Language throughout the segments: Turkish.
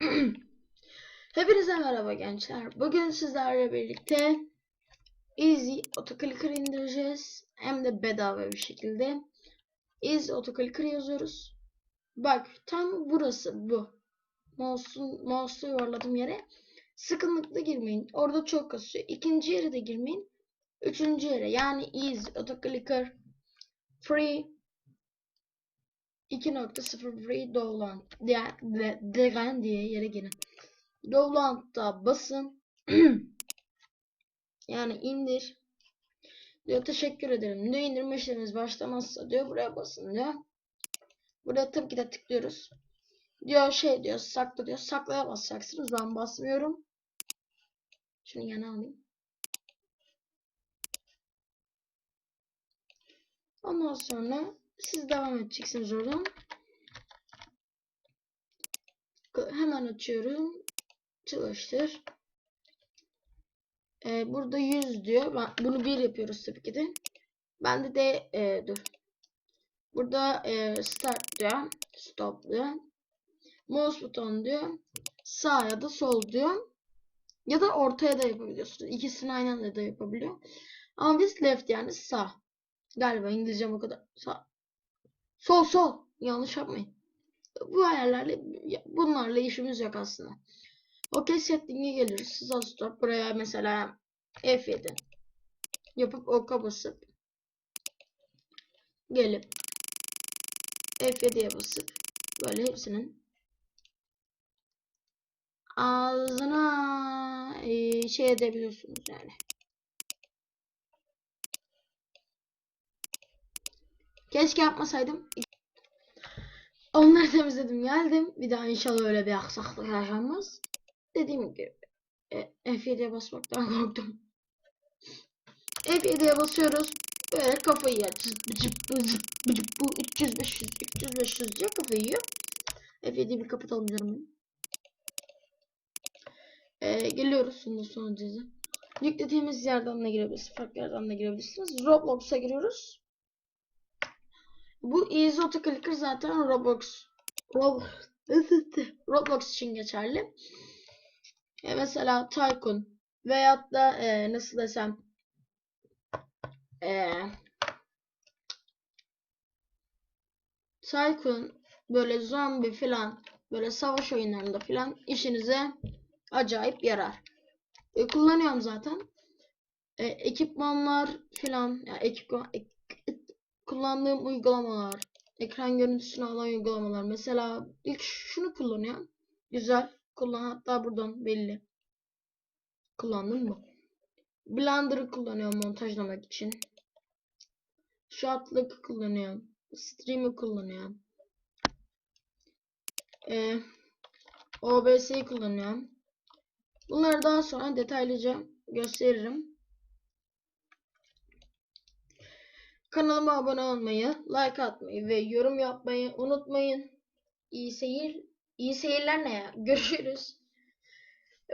Hepinize merhaba gençler. Bugün sizlerle birlikte Easy Autoclicker indireceğiz. Hem de bedava bir şekilde. Easy Autoclicker yazıyoruz. Bak tam burası bu. Mouse'u yuvarladığım yere sıkınlıkla girmeyin. Orada çok kasıyor. İkinci yere de girmeyin. Üçüncü yere yani Easy Autoclicker Free 2.0 Free Download diye, de, de, diye yere girin. Download'a basın. yani indir. Diyor teşekkür ederim. Diyor indirme işleminiz başlamazsa diyor buraya basın diyor. Buraya tabii ki de tıklıyoruz. Diyor şey diyor sakla diyor. Saklaya basacaksınız. Ben basmıyorum. Şunu yana alayım. Ondan sonra siz devam edeceksiniz oradan. Hemen açıyorum. Çalıştır. Ee, burada 100 diyor. Ben, bunu 1 yapıyoruz tabii ki de. Bende de e, dur. Burada e, start diyor. Stop diyor. Mouse buton diyor. Sağ ya da sol diyor. Ya da ortaya da yapabiliyorsunuz. İkisini aynı anda da yapabiliyor. Ama biz left yani sağ. Galiba İngilizcem o kadar. Sağ. Sol sol. Yanlış yapmayın. Bu ayarlarla bunlarla işimiz yok aslında. OK setting'e geliriz. Siz stop buraya mesela F7 yapıp OK'a basıp gelip F7'ye basıp böyle hepsinin ağzına şey edebiliyorsunuz yani. Keşke yapmasaydım. Onları temizledim geldim. Bir daha inşallah öyle bir aksaklık yaşanmaz. Dediğim gibi e, F7'ye basmaktan korktum. F7'ye basıyoruz. Böyle kafayı yer. Bu 300 500 300 500 diye kafayı yiyor. F7'yi bir kapatalım canım. Ee, geliyoruz sonra dizi. Yüklediğimiz yerden de girebilirsiniz. Farklı yerden de girebilirsiniz. Roblox'a giriyoruz. Bu Easy Autoclicker zaten Roblox Roblox, için geçerli. E mesela Tycoon veyahut da e, nasıl desem e, Tycoon böyle zombi filan böyle savaş oyunlarında filan işinize acayip yarar. E, kullanıyorum zaten. E, ekipmanlar filan yani ekipman ek, kullandığım uygulamalar ekran görüntüsünü alan uygulamalar mesela ilk şunu kullanıyorum. Güzel kullan hatta buradan belli. Kullandım mı? Blender'ı kullanıyorum montajlamak için. Shot'lık kullanıyorum. Stream'i kullanıyorum. Ee, OBS'yi kullanıyorum. Bunları daha sonra detaylıca gösteririm. Kanalıma abone olmayı, like atmayı ve yorum yapmayı unutmayın. İyi seyir İyi seyirler ne ya? Görüşürüz.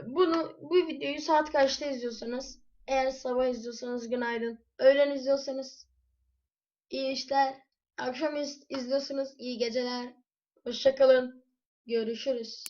Bunu bu videoyu saat kaçta izliyorsanız eğer sabah izliyorsanız günaydın. Öğlen izliyorsanız iyi işler. Akşam iz izliyorsanız iyi geceler. Hoşçakalın. Görüşürüz.